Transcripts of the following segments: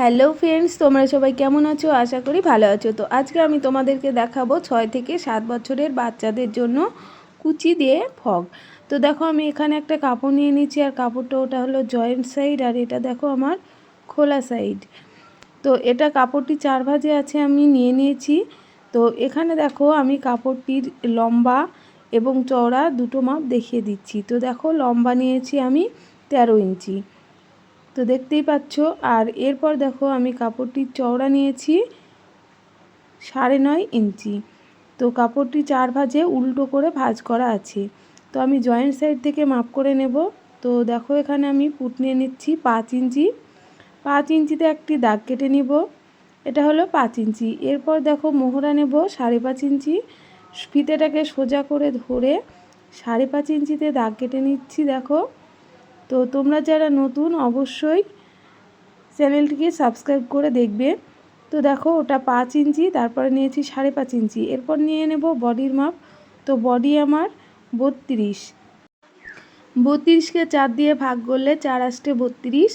Hello friends, তোমরা সবাই কেমন আছো? আশা করি ভালো আছো। তো আজকে আমি তোমাদেরকে দেখাবো ছয় থেকে সাত বছরের বাচ্চাদের জন্য কুচি দিয়ে ফগ। তো দেখো, আমি এখানে একটা কাপড় নিয়ে নিচ্ছি, আর কাপড়টা ওটা হলো জয়েন্ট সাইড, আর এটা দেখো আমার খোলা সাইড। তো এটা কাপড়টি চার ভাজে আছে, আমি নিয়ে নিয়েছি। তো এখানে দেখো, আমি কাপড়টির লম্বা এবং চওড়া দুটো মাপ দেখিয়ে দিচ্ছি। তো দেখো, লম্বা নিয়েছি আমি তেরো ইঞ্চি। তো দেখতেই পাচ্ছ। আর এরপর দেখো আমি কাপড়টির চওড়া নিয়েছি সাড়ে নয় ইঞ্চি। তো কাপড়টি চার ভাজে উল্টো করে ভাজ করা আছে। তো আমি জয়েন্ট সাইড থেকে মাপ করে নেব। তো দেখো এখানে আমি পুট নিয়ে নিচ্ছি পাঁচ ইঞ্চি। পাঁচ ইঞ্চিতে একটি দাগ কেটে নিব। এটা হলো পাঁচ ইঞ্চি। এরপর দেখো মোহরা নেব সাড়ে পাঁচ ইঞ্চি। ফিতেটাকে সোজা করে ধরে সাড়ে পাঁচ ইঞ্চিতে দাগ কেটে নিচ্ছি, দেখো। তো তোমরা যারা নতুন, অবশ্যই চ্যানেলটিকে সাবস্ক্রাইব করে দেখবে। তো দেখো, ওটা পাঁচ ইঞ্চি, তারপরে নিয়েছি সাড়ে পাঁচ ইঞ্চি। এরপর নিয়ে নেব বডির মাপ। তো বডি আমার বত্রিশ। বত্রিশকে চার দিয়ে ভাগ করলে চার আসতে বত্রিশ।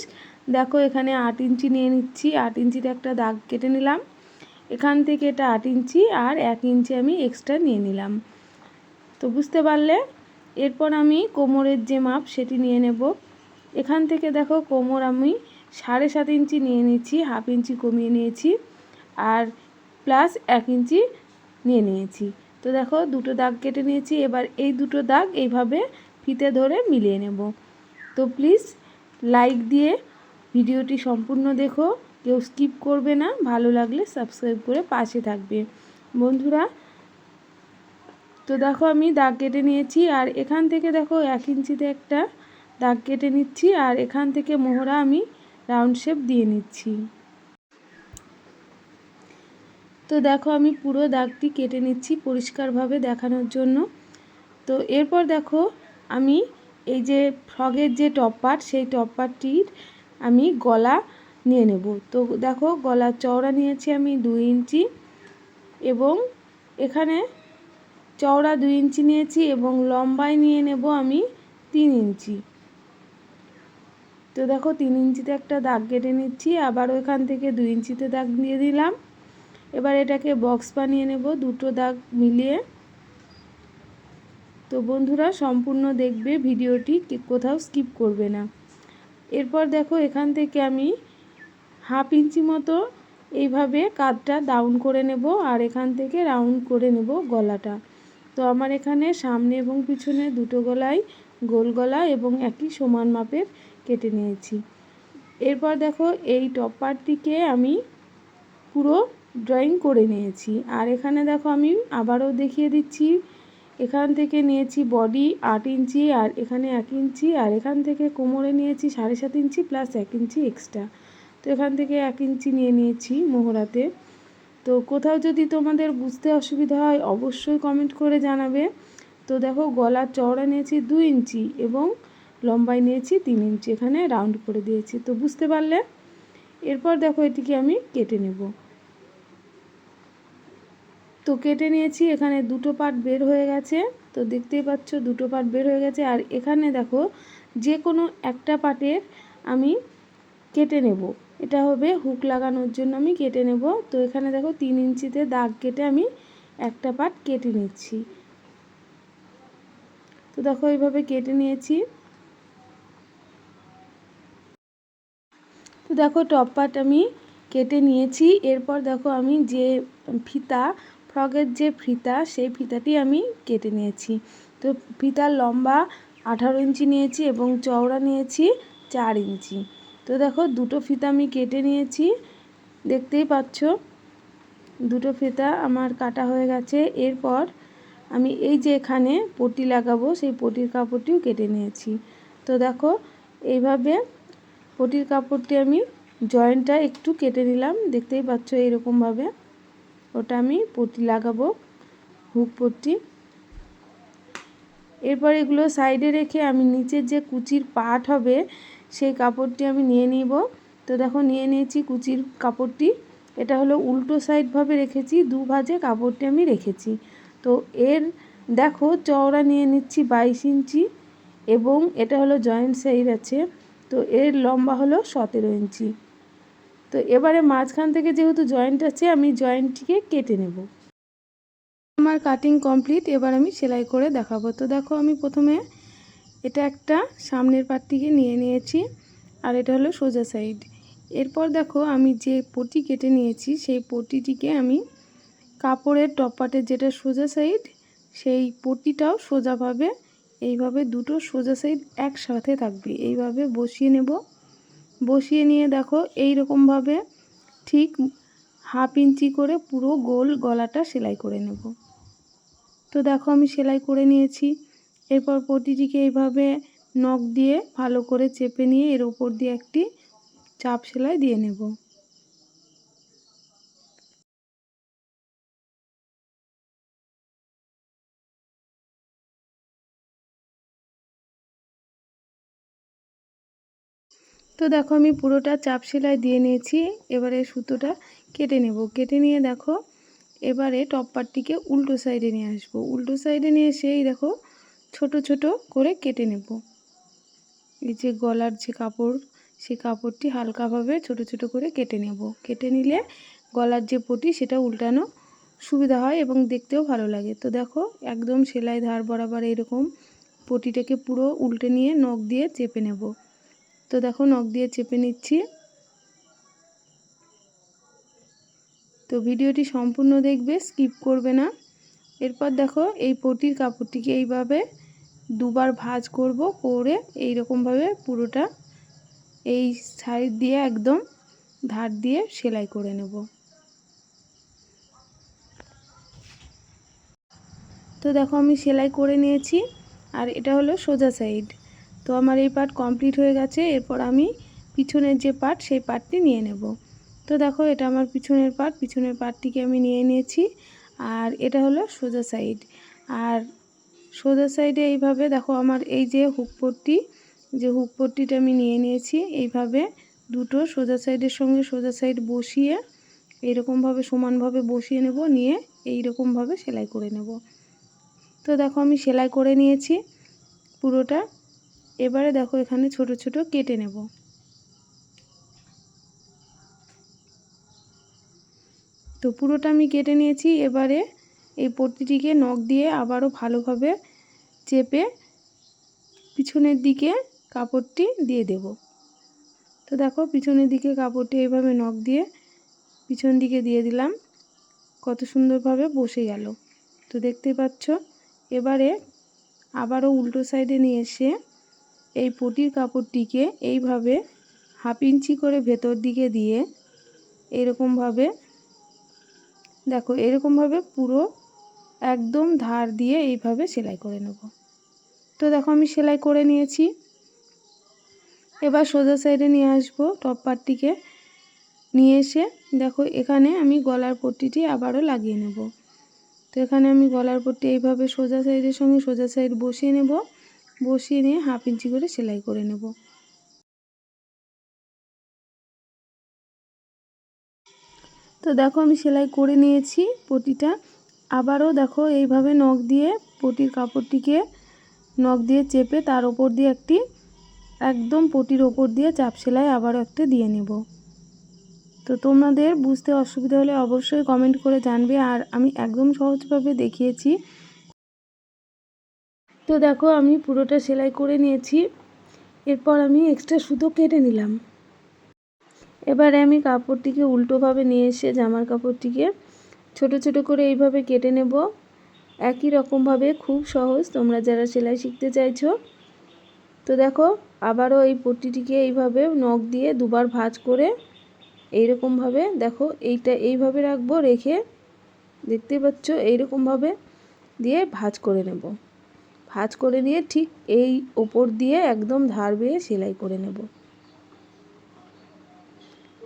দেখো, এখানে আট ইঞ্চি নিয়ে নিচ্ছি। আট ইঞ্চিতে একটা দাগ কেটে নিলাম। এখান থেকে এটা আট ইঞ্চি আর এক ইঞ্চি আমি এক্সট্রা নিয়ে নিলাম। তো বুঝতে পারলে? এরপর আমি কোমরের যে মাপ, সেটি নিয়ে নেব। এখান থেকে দেখো কোমর আমি সাড়ে সাত ইঞ্চি নিয়ে নিয়েছি, হাফ ইঞ্চি কমিয়ে নিয়েছি আর প্লাস এক ইঞ্চি নিয়ে নিয়েছি। তো দেখো দুটো দাগ কেটে নিয়েছি, এবার এই দুটো দাগ এইভাবে ফিতে ধরে মিলিয়ে নেব। তো প্লিজ লাইক দিয়ে ভিডিওটি সম্পূর্ণ দেখো, কেউ স্কিপ করবে না, ভালো লাগলে সাবস্ক্রাইব করে পাশে থাকবে। বন্ধুরা, তো দেখো আমি দাগ কেটে নিয়েছি আর এখান থেকে দেখো এক ইঞ্চিতে একটা দাগ কেটে নিচ্ছি আর এখান থেকে মোহরা আমি রাউন্ড শেপ দিয়ে নিচ্ছি। তো দেখো আমি পুরো দাগটি কেটে নিচ্ছি পরিষ্কারভাবে দেখানোর জন্য। তো এরপর দেখো আমি এই যে ফ্রগের যে টপ পার্ট সেই টপ পার্টটির আমি গলা নিয়ে নেব। তো দেখো গলার চওড়া নিয়েছি আমি দুই ইঞ্চি এবং এখানে চওড়া দুই ইঞ্চি নিয়েছি এবং লম্বায় নিয়ে নেব আমি তিন ইঞ্চি। তো দেখো তিন ইঞ্চিতে একটা দাগ কেটে নিচ্ছি, আবার ওইখান থেকে দুই ইঞ্চিতে দাগ দিয়ে দিলাম। এবার এটাকে বক্স বানিয়ে নেব দুটো দাগ মিলিয়ে। তো বন্ধুরা, সম্পূর্ণ দেখবে, ভিডিওটি কোথাও স্কিপ করবে না। এরপর দেখো এখান থেকে আমি হাফ ইঞ্চি মতো এইভাবে কাঁধটা ডাউন করে নেব আর এখান থেকে রাউন্ড করে নেব গলাটা। তো আমার এখানে সামনে এবং পিছনে দুটো গলায় গোল গলা এবং একই সমান মাপের কেটে নিয়েছি। এরপর দেখো এই টপ পার্টটিকে আমি পুরো ড্রয়িং করে নিয়েছি। আর এখানে দেখো আমি আবারও দেখিয়ে দিচ্ছি। এখান থেকে নিয়েছি বডি আট ইঞ্চি আর এখানে এক ইঞ্চি আর এখান থেকে কোমরে নিয়েছি সাড়ে সাত ইঞ্চি প্লাস এক ইঞ্চি এক্সট্রা তো এখান থেকে এক ইঞ্চি নিয়ে নিয়েছি মোহরাতে। তো কোথাও যদি তোমাদের বুঝতে অসুবিধা হয় অবশ্যই কমেন্ট করে জানাবে। তো দেখো গলার চওড়া নিয়েছি দু ইঞ্চি এবং লম্বাই নিয়েছি, তিন ইঞ্চি এখানে রাউন্ড করে দিয়েছি। তো বুঝতে পারলে? এরপর দেখো এটিকে আমি কেটে নেব। তো কেটে নিয়েছি, এখানে দুটো পার্ট বের হয়ে গেছে। তো দেখতেই পাচ্ছ, দুটো পার্ট বের হয়ে গেছে। আর এখানে দেখো, যে কোনো একটা পার্টের আমি কেটে নেব। এটা হবে হুক লাগানোর জন্য আমি কেটে নেব। তো এখানে দেখো, তিন ইঞ্চিতে দাগ কেটে আমি একটা পার্ট কেটে নিচ্ছি। তো দেখো, এইভাবে কেটে নিয়েছি। তো দেখো টপ পার্ট আমি কেটে নিয়েছি। এরপর দেখো আমি যে ফিতা ফ্রকের যে ফিতা, সেই ফিতাটি আমি কেটে নিয়েছি। তো ফিতার লম্বা আঠারো ইঞ্চি নিয়েছি এবং চওড়া নিয়েছি চার ইঞ্চি। তো দেখো দুটো ফিতা আমি কেটে নিয়েছি, দেখতেই পাচ্ছ। দুটো ফিতা আমার কাটা হয়ে গেছে। এরপর আমি এই যে এখানে পটি লাগাবো, সেই পটির কাপড়টিও কেটে নিয়েছি। তো দেখো এইভাবে পটির কাপড়টি আমি জয়েন্টটা একটু কেটে নিলাম। দেখতেই পাচ্ছ এইরকমভাবে। ওটা আমি পটি লাগাবো, হুক পট্টি এরপর এগুলো সাইডে রেখে আমি নিচের যে কুচির পাট হবে, সেই কাপড়টি আমি নিয়ে নিব। তো দেখো, নিয়ে নিয়েছি কুচির কাপড়টি। এটা হলো উল্টো সাইডভাবে রেখেছি, দু ভাজে কাপড়টি আমি রেখেছি। তো এর দেখো, চওড়া নিয়ে নিচ্ছি বাইশ ইঞ্চি এবং এটা হলো জয়েন্ট সাইড আছে। তো এর লম্বা হলো সতেরো ইঞ্চি। তো এবারে মাঝখান থেকে যেহেতু জয়েন্ট আছে, আমি জয়েন্টটিকে কেটে নেব। আমার কাটিং কমপ্লিট এবার আমি সেলাই করে দেখাবো। তো দেখো, আমি প্রথমে এটা একটা সামনের পাটটিকে নিয়ে নিয়েছি, আর এটা হলো সোজা সাইড এরপর দেখো, আমি যে পটি কেটে নিয়েছি, সেই পটিটিকে আমি কাপড়ের টপ পার্টের যেটা সোজা সাইড সেই পটিটাও সোজাভাবে এইভাবে দুটো সোজা সাইড একসাথে থাকবে। এইভাবে বসিয়ে নেব। বসিয়ে নিয়ে দেখো এই রকমভাবে ঠিক হাফ ইঞ্চি করে পুরো গোল গলাটা সেলাই করে নেব। তো দেখো আমি সেলাই করে নিয়েছি। এরপর পটিটিকে এইভাবে নখ দিয়ে ভালো করে চেপে নিয়ে এর উপর দিয়ে একটি চাপ সেলাই দিয়ে নেব। তো দেখো আমি পুরোটা চাপ সেলাই দিয়ে নিয়েছি, এবারে সুতোটা কেটে নেব। কেটে নিয়ে দেখো, এবারে টপ পার্টটিকে উল্টো সাইডে নিয়ে আসব। উল্টো সাইডে নিয়ে এসেই দেখো, ছোট ছোট করে কেটে নেব। এই যে গলার যে কাপড়, সেই কাপড়টি হালকাভাবে ছোট ছোট করে কেটে নেব। কেটে নিলে গলার যে পটি, সেটা উল্টানো সুবিধা হয় এবং দেখতেও ভালো লাগে। তো দেখো, একদম সেলাই ধার বরাবর এরকম পটিটাকে পুরো উল্টে নিয়ে নখ দিয়ে চেপে নেব। তো দেখো নখ দিয়ে চেপে নিচ্ছি। তো ভিডিওটি সম্পূর্ণ দেখবে, স্কিপ করবে না। এরপর দেখো এই পটির কাপড়টিকে এইভাবে দুবার ভাজ করব, করে এই রকমভাবে পুরোটা এই সাইড দিয়ে একদম ধার দিয়ে সেলাই করে নেব। তো দেখো আমি সেলাই করে নিয়েছি, আর এটা হলো সোজা সাইড। তো আমার এই পার্ট কমপ্লিট হয়ে গেছে, এরপর আমি পিছনের যে পার্ট সেই পার্টটি নিয়ে নেব। তো দেখো, এটা আমার পিছনের পার্ট পিছনের পার্টটিকে আমি নিয়ে নিয়েছি, আর এটা হলো সোজা সাইড আর সোজা সাইডে এইভাবে দেখো, আমার এই যে হুকপট্টি যে হুকপট্টিটা আমি নিয়ে নিয়েছি, এইভাবে দুটো সোজা সাইডের সঙ্গে সোজা সাইড বসিয়ে এইরকমভাবে সমানভাবে বসিয়ে নেব, নিয়ে এইরকমভাবে সেলাই করে নেব। তো দেখো, আমি সেলাই করে নিয়েছি পুরোটা। এবারে দেখো এখানে ছোট ছোট কেটে নেব। তো পুরোটা আমি কেটে নিয়েছি, এবারে এই পট্টিটিকে নখ দিয়ে আবারও ভালোভাবে চেপে পিছনের দিকে কাপড়টি দিয়ে দেব। তো দেখো পিছনের দিকে কাপড়টি এইভাবে নখ দিয়ে পিছন দিকে দিয়ে দিলাম, কত সুন্দরভাবে বসে গেল। তো দেখতে পাচ্ছ, এবারে আবারও উল্টো সাইডে নিয়ে এসে এই পটির কাপড়টিকে এইভাবে হাফ ইঞ্চি করে ভেতর দিকে দিয়ে এরকমভাবে, দেখো, এরকমভাবে পুরো একদম ধার দিয়ে এইভাবে সেলাই করে নেব। তো দেখো, আমি সেলাই করে নিয়েছি। এবার সোজা সাইডে নিয়ে আসব টপ পার্টটিকে নিয়ে এসে দেখো, এখানে আমি গলার পট্টিটি আবারও লাগিয়ে নেব। তো এখানে আমি গলার পট্টি এইভাবে সোজা সাইডের সঙ্গে সোজা সাইড বসিয়ে নেব। বসিয়ে নিয়ে হাফ ইঞ্চি করে সেলাই করে নেব। তো দেখো আমি সেলাই করে নিয়েছি পটিটা। আবারও দেখো এইভাবে নখ দিয়ে পটির কাপড়টিকে নখ দিয়ে চেপে তার ওপর দিয়ে একটি একদম পটির ওপর দিয়ে চাপ সেলাই আবারও একটা দিয়ে নেব। তো তোমাদের বুঝতে অসুবিধা হলে অবশ্যই কমেন্ট করে জানবে আর আমি একদম সহজভাবে দেখিয়েছি তো দেখো, আমি পুরোটা সেলাই করে নিয়েছি। এরপর আমি এক্সট্রা সুতো কেটে নিলাম। এবারে আমি কাপড়টিকে উল্টোভাবে নিয়ে এসে জামার কাপড়টিকে ছোট ছোট করে এইভাবে কেটে নেব। একই রকমভাবে খুব সহজ, তোমরা যারা সেলাই শিখতে চাইছো। তো দেখো, আবারও এই পট্টিটিকে এইভাবে নখ দিয়ে দুবার ভাজ করে এইরকমভাবে দেখো, এইটা এইভাবে রাখব, রেখে দেখতে পাচ্ছ, এইরকমভাবে দিয়ে ভাজ করে নেব। ভাজ করে নিয়ে ঠিক এই ওপর দিয়ে একদম ধার বেয়ে সেলাই করে নেব।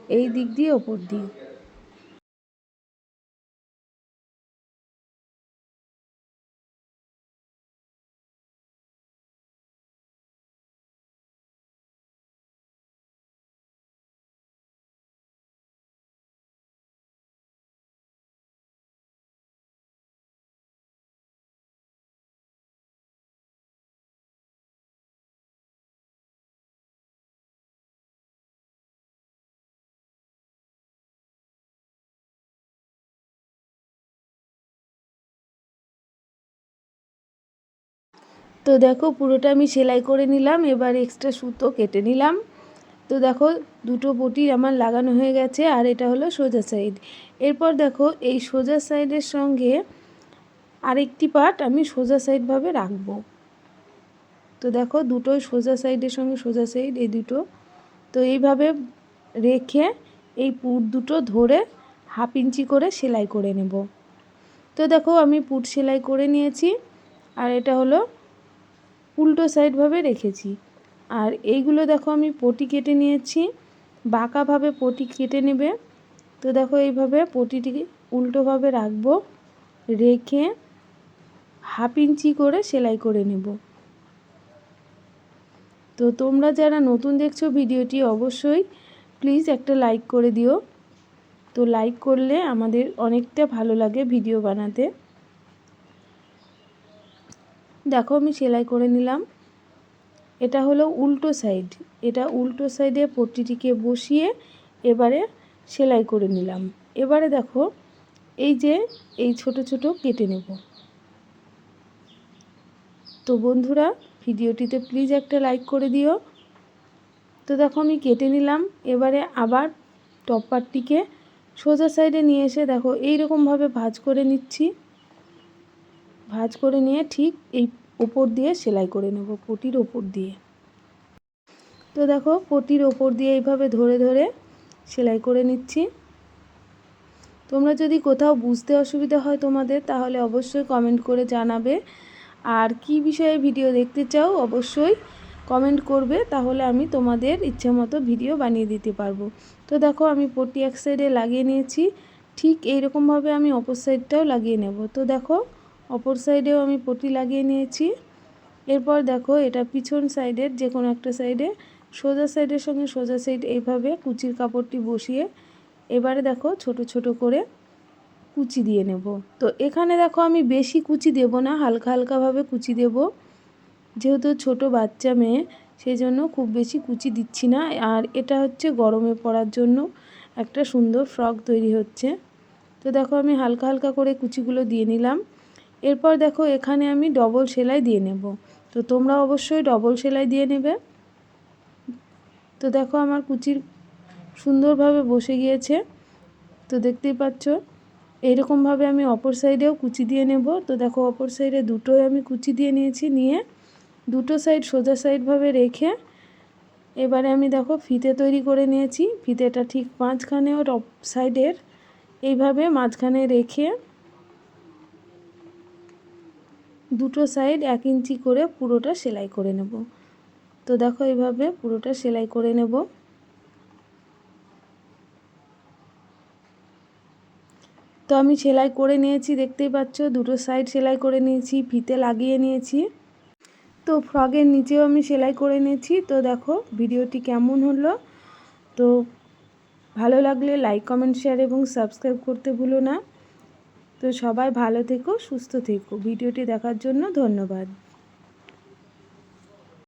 এই দিক দিয়ে ওপর দিয়ে। তো দেখো পুরোটা আমি সেলাই করে নিলাম, এবার এক্সট্রা সুতো কেটে নিলাম। তো দেখো দুটো পটি আমার লাগানো হয়ে গেছে, আর এটা হলো সোজা সাইড এরপর দেখো এই সোজা সাইডের সঙ্গে আরেকটি পার্ট আমি সোজা সাইডভাবে রাখব। তো দেখো দুটোই সোজা সাইডের সঙ্গে সোজা সাইড এই দুটো। তো এইভাবে রেখে এই পুট দুটো ধরে হাফ ইঞ্চি করে সেলাই করে নেব। তো দেখো আমি পুট সেলাই করে নিয়েছি, আর এটা হলো উল্টো সাইডভাবে রেখেছি। আর এইগুলো দেখো আমি পটি কেটে নিয়েছি। বাঁকাভাবে পটি কেটে নেবে। তো দেখো এইভাবে পটিটিকে উল্টোভাবে রাখব। রেখে হাফ ইঞ্চি করে সেলাই করে নেব। তো তোমরা যারা নতুন দেখছ ভিডিওটি অবশ্যই প্লিজ একটা লাইক করে দিও। তো লাইক করলে আমাদের অনেকটা ভালো লাগে ভিডিও বানাতে। দেখো আমি সেলাই করে নিলাম। এটা হলো উল্টো সাইড। এটা উল্টো সাইডে পট্টিটিকে বসিয়ে এবারে সেলাই করে নিলাম। এবারে দেখো, এই যে এই ছোট ছোট কেটে নেব। তো বন্ধুরা, ভিডিওটিতে প্লিজ একটা লাইক করে দিও। তো দেখো আমি কেটে নিলাম। এবারে আবার টপ পার্টটিকে সোজা সাইডে নিয়ে এসে দেখো এই রকমভাবে ভাজ করে নিচ্ছি। ভাজ করে নিয়ে ঠিক এই ওপর দিয়ে সেলাই করে নেব, পটির ওপর দিয়ে। তো দেখো, পটির ওপর দিয়ে এইভাবে ধরে ধরে সেলাই করে নিচ্ছি। তোমরা যদি কোথাও বুঝতে অসুবিধা হয় তোমাদের, তাহলে অবশ্যই কমেন্ট করে জানাবে। আর কি বিষয়ে ভিডিও দেখতে চাও, অবশ্যই কমেন্ট করবে, তাহলে আমি তোমাদের ইচ্ছে মতো ভিডিও বানিয়ে দিতে পারব। তো দেখো, আমি পটি এক সাইডে লাগিয়ে নিয়েছি, ঠিক এইরকমভাবে আমি অপর সাইডটাও লাগিয়ে নেব। তো দেখো অপর সাইডেও আমি পটি লাগিয়ে নিয়েছি। এরপর দেখো, এটা পিছন সাইডের যে কোনো একটা সাইডে, সোজা সাইডের সঙ্গে সোজা সাইড এইভাবে কুচির কাপড়টি বসিয়ে এবারে দেখো ছোট ছোট করে কুচি দিয়ে নেব। তো এখানে দেখো আমি বেশি কুচি দেব না, হালকা হালকাভাবে কুচি দেব। যেহেতু ছোট বাচ্চা মেয়ে সেই জন্য খুব বেশি কুচি দিচ্ছি না। আর এটা হচ্ছে গরমে পড়ার জন্য একটা সুন্দর ফ্রক তৈরি হচ্ছে। তো দেখো আমি হালকা হালকা করে কুচিগুলো দিয়ে নিলাম। এরপর দেখো, এখানে আমি ডবল সেলাই দিয়ে নেব। তো তোমরা অবশ্যই ডবল সেলাই দিয়ে নেবে। তো দেখো, আমার কুচির সুন্দরভাবে বসে গিয়েছে। তো দেখতেই পাচ্ছ এইরকমভাবে আমি অপর সাইডেও কুচি দিয়ে নেব। তো দেখো, অপর সাইডে দুটোই আমি কুচি দিয়ে নিয়েছি, নিয়ে দুটো সাইড সোজা সাইডভাবে রেখে এবারে আমি দেখো, ফিতে তৈরি করে নিয়েছি। ফিতেটা ঠিক মাঝখানে ও টপ সাইডের এইভাবে মাঝখানে রেখে দুটো সাইড এক ইঞ্চি করে পুরোটা সেলাই করে নেব। তো দেখো এইভাবে পুরোটা সেলাই করে নেব। তো আমি সেলাই করে নিয়েছি, দেখতেই পাচ্ছ, দুটো সাইড সেলাই করে নিয়েছি, ফিতে লাগিয়ে নিয়েছি। তো ফ্রগের নিচেও আমি সেলাই করে নিয়েছি। তো দেখো ভিডিওটি কেমন হলো? তো ভালো লাগলে লাইক কমেন্ট শেয়ার এবং সাবস্ক্রাইব করতে ভুলো না। তো সবাই ভালো থেকো সুস্থ থেকো। ভিডিওটি দেখার জন্য ধন্যবাদ।